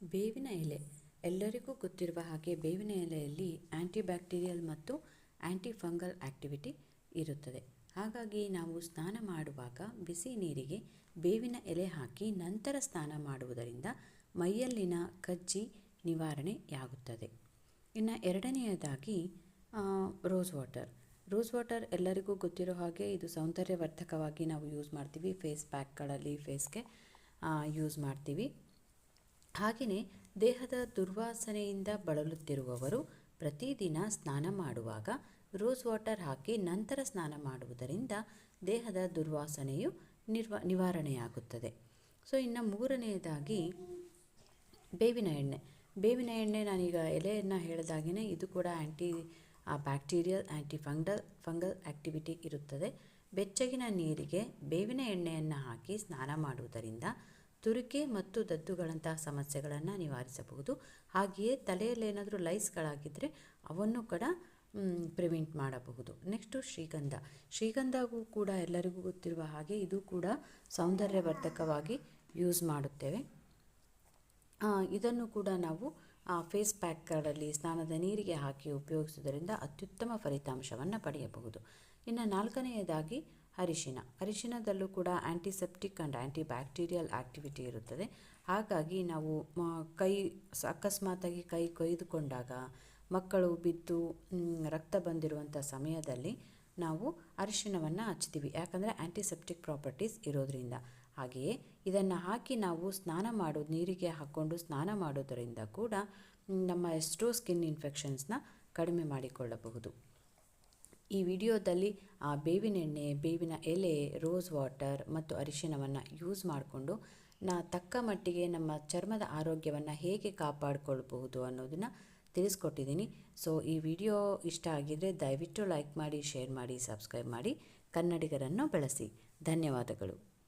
ಬೇವಿನ ಎಲೆ. ಎಲ್ಲರಿಗೂ ಗೊತ್ತಿರುವ ಹಾಗೆ ಬೇವಿನ ಎಲೆಯಲ್ಲಿ ಆ್ಯಂಟಿ ಬ್ಯಾಕ್ಟೀರಿಯಲ್ ಮತ್ತು ಆ್ಯಂಟಿ ಫಂಗಲ್ ಆ್ಯಕ್ಟಿವಿಟಿ ಇರುತ್ತದೆ. ಹಾಗಾಗಿ ನಾವು ಸ್ನಾನ ಮಾಡುವಾಗ ಬಿಸಿ ನೀರಿಗೆ ಬೇವಿನ ಎಲೆ ಹಾಕಿ ನಂತರ ಸ್ನಾನ ಮಾಡುವುದರಿಂದ ಮೈಯಲ್ಲಿನ ಕಜ್ಜಿ ನಿವಾರಣೆಯಾಗುತ್ತದೆ ಇನ್ನು ಎರಡನೆಯದಾಗಿ ರೋಸ್ ವಾಟರ್ ರೋಸ್ ವಾಟರ್ ಎಲ್ಲರಿಗೂ ಗೊತ್ತಿರೋ ಹಾಗೆ ಇದು ಸೌಂದರ್ಯವರ್ಧಕವಾಗಿ ನಾವು ಯೂಸ್ ಮಾಡ್ತೀವಿ. ಫೇಸ್ ಪ್ಯಾಕ್ಗಳಲ್ಲಿ ಫೇಸ್ಗೆ ಯೂಸ್ ಮಾಡ್ತೀವಿ. ಹಾಗೆಯೇ ದೇಹದ ದುರ್ವಾಸನೆಯಿಂದ ಬಳಲುತ್ತಿರುವವರು ಪ್ರತಿದಿನ ಸ್ನಾನ ಮಾಡುವಾಗ ರೋಸ್ ವಾಟರ್ ಹಾಕಿ ನಂತರ ಸ್ನಾನ ಮಾಡುವುದರಿಂದ ದೇಹದ ದುರ್ವಾಸನೆಯು ನಿರ್ವ, ನಿವಾರಣೆಯಾಗುತ್ತದೆ. ಸೊ, ಇನ್ನು ಮೂರನೆಯದಾಗಿ ಬೇವಿನ ಎಣ್ಣೆ. ಬೇವಿನ ಎಣ್ಣೆ ನಾನೀಗ ಎಲೆಯನ್ನು ಹೇಳಿದಾಗೇ ಇದು ಕೂಡ anti bacterial anti fungal fungal activity ಇರುತ್ತದೆ. ಬೆಚ್ಚಗಿನ ನೀರಿಗೆ ಬೇವಿನ ಎಣ್ಣೆಯನ್ನು ಹಾಕಿ ಸ್ನಾನ ಮಾಡುವುದರಿಂದ ತುರಿಕೆ ಮತ್ತು ದದ್ದುಗಳಂತಹ ಸಮಸ್ಯೆಗಳನ್ನು ನಿವಾರಿಸಬಹುದು. ಹಾಗೆಯೇ ತಲೆಯಲ್ಲಿ ಏನಾದರೂ ಲೈಸ್ಗಳಾಗಿದ್ದರೆ ಅವನ್ನು ಕೂಡ ಪ್ರಿವೆಂಟ್ ಮಾಡಬಹುದು. ನೆಕ್ಸ್ಟು ಶ್ರೀಗಂಧ. ಶ್ರೀಗಂಧವೂ ಕೂಡ ಎಲ್ಲರಿಗೂ ಗೊತ್ತಿರುವ ಹಾಗೆ ಇದು ಕೂಡ ಸೌಂದರ್ಯವರ್ಧಕವಾಗಿ ಯೂಸ್ ಮಾಡುತ್ತೇವೆ. ಇದನ್ನು ಕೂಡ ನಾವು ಫೇಸ್ ಪ್ಯಾಕ್ಗಳಲ್ಲಿ ಸ್ನಾನದ ನೀರಿಗೆ ಹಾಕಿ ಉಪಯೋಗಿಸುವುದರಿಂದ ಅತ್ಯುತ್ತಮ ಫಲಿತಾಂಶವನ್ನು ಪಡೆಯಬಹುದು. ಇನ್ನು ನಾಲ್ಕನೆಯದಾಗಿ ಅರಿಶಿನ. ಅರಿಶಿನದಲ್ಲೂ ಕೂಡ antiseptic and anti bacterial activity ಇರುತ್ತದೆ. ಹಾಗಾಗಿ ನಾವು ಕೈ ಅಕಸ್ಮಾತಾಗಿ ಕೈ ಕೊಯ್ದುಕೊಂಡಾಗ, ಮಕ್ಕಳು ಬಿದ್ದು ರಕ್ತ ಬಂದಿರುವಂಥ ಸಮಯದಲ್ಲಿ ನಾವು ಅರಿಶಿನವನ್ನು ಹಚ್ತೀವಿ ಯಾಕಂದರೆ ಆ್ಯಂಟಿಸೆಪ್ಟಿಕ್ ಪ್ರಾಪರ್ಟೀಸ್ ಇರೋದ್ರಿಂದ. ಹಾಗೆಯೇ ಇದನ್ನು ಹಾಕಿ ನಾವು ಸ್ನಾನ ಮಾಡೋ ನೀರಿಗೆ ಹಾಕ್ಕೊಂಡು ಸ್ನಾನ ಮಾಡೋದರಿಂದ ಕೂಡ ನಮ್ಮ ಎಷ್ಟೋ ಸ್ಕಿನ್ ಇನ್ಫೆಕ್ಷನ್ಸ್ನ ಕಡಿಮೆ ಮಾಡಿಕೊಳ್ಳಬಹುದು. ಈ ವಿಡಿಯೋದಲ್ಲಿ ಆ ಬೇವಿನ ಎಣ್ಣೆ, ಬೇವಿನ ಎಲೆ, ರೋಸ್ ವಾಟರ್ ಮತ್ತು ಅರಿಶಿನವನ್ನು ಯೂಸ್ ಮಾಡಿಕೊಂಡು ನಾ ತಕ್ಕ ಮಟ್ಟಿಗೆ ನಮ್ಮ ಚರ್ಮದ ಆರೋಗ್ಯವನ್ನು ಹೇಗೆ ಕಾಪಾಡಿಕೊಳ್ಬಹುದು ಅನ್ನೋದನ್ನು ತಿಳಿಸ್ಕೊಟ್ಟಿದ್ದೀನಿ. ಸೊ, ಈ ವಿಡಿಯೋ ಇಷ್ಟ ಆಗಿದರೆ ದಯವಿಟ್ಟು ಲೈಕ್ ಮಾಡಿ, ಶೇರ್ ಮಾಡಿ, ಸಬ್ಸ್ಕ್ರೈಬ್ ಮಾಡಿ. ಕನ್ನಡಿಗರನ್ನು ಬೆಳೆಸಿ. ಧನ್ಯವಾದಗಳು.